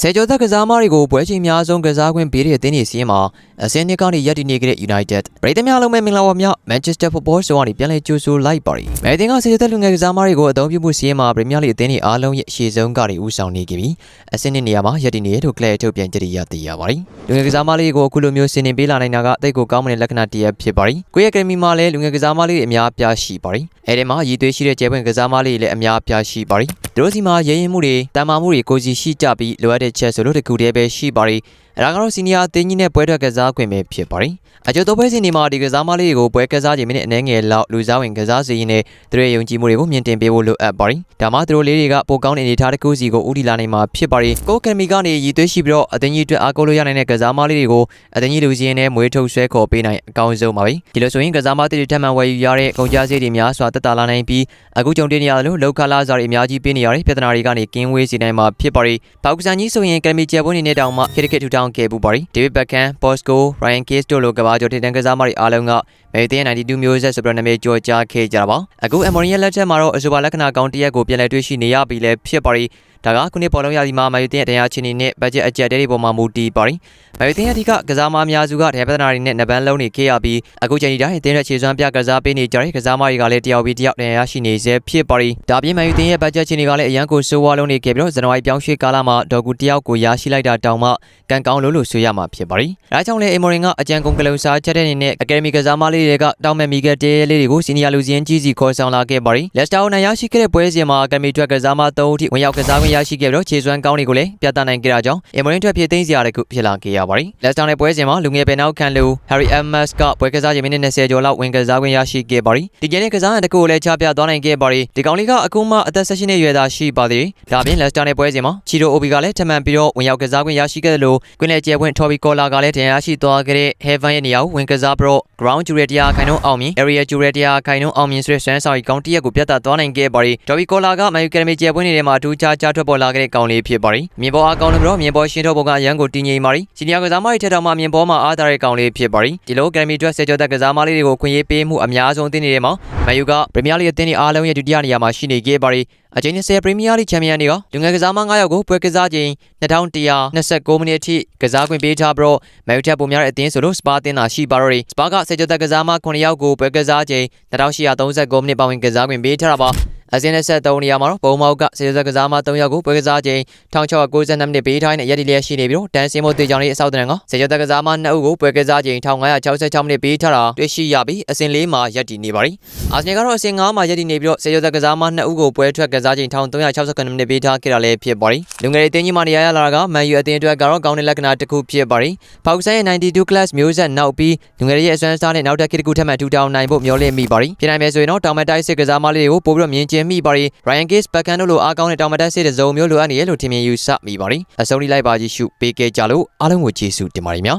ဆယ်ကျော်သက်ကစားသမားတွေကိုပွဲချိန်များဆုံးကစားခွင့်ပေးတဲ့အသင်းတွေစီးရင်မှာအစင်းနှစ်ကနေရပ်တည်နေကြတဲ့ United ပြည်သူများလုံးမဲ့မင်္ဂလာပါများ Manchester Football ဆိုကနေပြန်လည်ကြိုဆိုလိုက်ပါရီ။မဲတင်ကဆယ်ကျော်သက်လူငယ်ကစားသမားတွေကိုအသုံးပြုမှုစီးရင်မှာပရီးမီးယားလိအသင်းတွေအားလုံးရဲ့အရှိဆုံးကနေဦးဆောင်နေကြပြီးအစင်းနှစ်နေရာမှာရပ်တည်နေရထို့ကလပ်ထုတ်ပြန်ကြရသိရပါရီ။လူငယ်ကစားသမားလေးကိုအခုလိုမျိုးစင်နေပေးလာနိုင်တာကအသိကိုကောင်းမတဲ့လက္ခဏာတစ်ရပ်ဖြစ်ပါရီ။ကိုယ့်ရဲ့ကယ်မီမှာလည်းလူငယ်ကစားသမားလေးတွေအများအပြားရှိပါရီ။အဲဒီမှာရည်သွေးရှိတဲ့ကျဲပွင့်ကစားသမားလေးတွေလည်းအများအပြားရှိပါရီ။သူတို့စီမှာရဲရင်မှုတွေတာမာမှုတွေကိုစီရှိကြပြီးလိုအပ်တဲ့ချက်ဆိုလို့တကူတည်းပဲရှိပါရီ။အဲဒါကတော့စီနီယာအသင်းကြီးနဲ့ပွဲထွက်ကစားခွင့်ပဲဖြစ်ပါရီ။အကျိုးတော့ပွဲစဉ်ဒီမှာဒီကစားမလေးတွေကိုပွဲကစားခြင်းမိနစ်အနည်းငယ်လောက်လူစားဝင်ကစားစီရင်နဲ့သူတို့ရဲ့ယုံကြည်မှုတွေကိုမြင့်တင်ပေးဖို့လိုအပ်ပါရီ။ဒါမှသူတို့လေးတွေကပိုကောင်းတဲ့အနေအထားတစ်ခုစီကိုဦးတည်လာနိုင်မှာဖြစ်ပါရီ။ကိုကယ်မီကနေရည်သွေးရှိပြီးတော့အသင်းကြီးအတွက်အားကိုးလို့ရနိုင်တဲ့ကစားမလေးတွေကိုအသင်းကြီးလူစီရင်နဲ့မွေးထုတ်ဆွဲခေါ်ပေးနိုင်အကောင်းဆုံးပါပဲ။ဒီလိုဆိုရင်ကစားမတွေထပ်မံဝယ်ယူရတဲ့ကုန်ကျစရိတ်တွေများစွာတက်တာလာနိုင်ပြီးအခုကြုံတွေ့နေရလို့လောက်ခလာစားတွေအများကြီးပေးနေရတဲ့ပြဿနာတွေကနေကင်းဝေးစေနိုင်မှာဖြစ်ပါရီ။ပေါက်ကစားကြီးဆိုရင်ကယ်မီကျယ်ပွင့်နေတဲ့တောင်မှခရစ်ကက်ထူထောင်ခဲ့ပူပါရီ။ဒေးဗစ်ဘက်ကန်၊ဘော့စကို၊ရိုင်ကေးစ်တို့လိုကဘာကျော်ထင်တန်းကစားမတွေအားလုံးကမေသင်း92မျိုးဆက်ဆိုပြီးတော့နာမည်ကျော်ကြားခဲ့ကြတာပါအခုအမေရိကန်လက်ထက်မှာတော့အဆိုပါလက္ခဏာကောင်းတစ်ရက်ကိုပြန်လည်တွေ့ရှိနေရပြီလဲဖြစ်ပါရီ ဒါကခုနှစ်ပေါ်လုံးရာသီမှာမာယူတင်ရဲ့တရားချင်းနေနဲ့ဘတ်ဂျက်အကျက်တဲတွေပေါ်မှာမူတည်ပါရီမာယူတင်ရဲ့အဓိကကစားမအများစုကဒေပဒနာတွေနဲ့နဘန်းလုံးနေခဲ့ရပြီးအခုချိန်ဒီတိုင်းတင်းတဲ့ခြေစွမ်းပြကစားပေးနေကြတဲ့ကစားမတွေကလည်းတယောက်ပြီးတယောက်တရားရှိနေစေဖြစ်ပါရီဒါပြင်မာယူတင်ရဲ့ဘတ်ဂျက်ချင်းတွေကလည်းအရန်ကိုဆိုးဝါးလုံးနေခဲ့ပြီးတော့ဇန်နဝါရီပြောင်းရွှေ့ကာလမှာဒေါ်ကူတယောက်ကိုရရှိလိုက်တာတောင်မှကန်ကောင်းလို့လို့ဆိုရမှာဖြစ်ပါရီဒါကြောင့်လည်းအမေရိကန်ကအကြံကုန်ကလုံစားချက်တဲ့အနေနဲ့အကယ်ဒမီကစားမလေးတွေကတောင်းမဲ့မီကတဲလေးတွေကိုစီနီယာလူစင်းကြီးစီခေါ်ဆောင်လာခဲ့ပါရီလက်စတာကိုနိုင်ရရှိခဲ့တဲ့ပွဲစဉ်မှာအကယ်ဒမီထွက်ကစားမ၃ဦးထိဝင်ရောက်ကစားခွင့်ရရှိခဲ့ပြီးတော့ခြေစွမ်းကောင်းတွေကိုလည်းပြသနိုင်ခဲ့တာကြောင့်အမေရိကန်ထွက်ဖြစ်သိမ်းစရာတခုဖြစ်လာခဲ့ရပါရီလက်စတာနဲ့ပွဲစဉ်မှာလူငယ်ပင်နောက်ခံလူ Harry Amos ကပွဲကစားချိန်မိနစ်20ကျော်လောက်ဝင်ကစားခွင့်ရရှိခဲ့ပါရီဒီကျင်းနဲ့ကစားရတဲ့တကူကိုလည်းချပြသွားနိုင်ခဲ့ပါရီဒီကောင်လေးကအခုမှအသက်16နှစ်ရွယ်သားရှိပါသေးတယ်ဒါပြင်လက်စတာနဲ့ပွဲစဉ်မှာချီရိုအိုဘီကလည်းထပ်မံပြီးတော့ဝင်ရောက်ကစားခွင့်ရရှိခဲ့တယ်လို့ကွင်းလေကျဲပွင့်ထော်ဘီကောလာကလည်းတရားရှိသွားခဲ့တဲ့ Heaven ရဲ့နေရာကိုဝင်ကစားပြီးတော့ ground jewel တရားခိုင်နှုန်းအောင်မြင် area jewel တရားခိုင်နှုန်းအောင်မြင်ဆိုတဲ့ဆွမ်းဆောင်ရီကောင်းတစ်ရက်ကိုပြသသွားနိုင်ခဲ့ပါရီဒေါ်ဘီကောလာကမယူကရမီကျဲပွင့်နေတဲ့မှာအထူးခြားခြားထွက်ပေါ်လာခဲ့တဲ့ကောင်လေးဖြစ်ပါရီမြင်ပေါ်အကောင်လို့ပြီးတော့မြင်ပေါ်ရှင်းထုတ်ပုံကအရန်ကိုတည်ငြိမ်ပါရီစီနီယာကစားမတွေထက်တောင်မှမြင်ပေါ်မှာအားသာတဲ့ကောင်လေးဖြစ်ပါရီဒီလိုကရမီအတွက်ဆယ်ကျော်သက်ကစားမလေးတွေကိုခွင့်ရေးပေးမှုအများဆုံးအသင်းတွေထဲမှာမယူကပရီးမီးယားလိအသင်းတွေအားလုံးရဲ့ဒုတိယနေရာမှာရှိနေခဲ့ပါရီအချိန်20ပရီးမီးယားလိချန်ပီယံတွေကလူငယ်ကစားမ9ယောက်ကိုပွဲကစားချိန်2129မိနစ်အထိကစားခွင့်ပေးထားပြီးတော့မယူထက်ပုံများတဲ့အသင်းဆိုလို့စပါအသင်းသာရှိပါတော့တယ်စပါကဆယ်ကျော်သက်ကစားမ9ယောက်ကိုပွဲကစားချိန်2839မိနစ်ပါဝင်ကစားခွင့်ပေးထားတာပါ အစင်းနဲ့ဆက်3နေရာမှာတော့ပုံမောက်ကစေစက်ကစားမ3ယောက်ကိုပွဲကစားချိန်1692မိနစ်ပေးထားတဲ့ရက်ဒီလျက်ရှိနေပြီးတော့တန်းစင်းမို့တေချောင်းလေးအဆောက်တန်းကစေစက်ကစားမ2ဦးကိုပွဲကစားချိန်1566မိနစ်ပေးထားတာတွေ့ရှိရပြီးအစင်း4မှာရက်တည်နေပါပြီအာဆင်နယ်ကတော့အစင်း5မှာရက်တည်နေပြီးတော့စေစက်ကစားမ2ဦးကိုပွဲထွက်ကစားချိန်1369မိနစ်ပေးထားခဲ့တာလည်းဖြစ်ပါပြီလူငယ်တွေတင်းကြီးမှနေရာရလာတာကမန်ယူအသင်းအတွက်ကတော့ကောင်းတဲ့လက္ခဏာတစ်ခုဖြစ်ပါပြီဖောက်ဆိုင်ရဲ့92 class မျိုးဆက်နောက်ပြီးလူငယ်တွေရဲ့အစွမ်းစားနဲ့နောက်တက်ခေတ်တစ်ခုထပ်မံထူထောင်နိုင်ဖို့မျှော်လင့်မိပါပြီဖြစ်နိုင်မယ်ဆိုရင်တော့တောင်မတိုက်စစ်ကစားမလေးတွေကိုပို့ပြီးတော့မြင်ကျင်မိပါရီ Ryan Giggs ဘက်ကန်တို့လိုအားကောင်းတဲ့တောင်မတက်စစ်တဲ့ဇုံမျိုးလိုအပ်နေရလို့ထင်မြင်ယူဆမိပါရီအဆုံးထိလိုက်ပါကြည့်ရှုပေးခဲ့ကြလို့အားလုံးကိုကျေးဇူးတင်ပါတယ်များ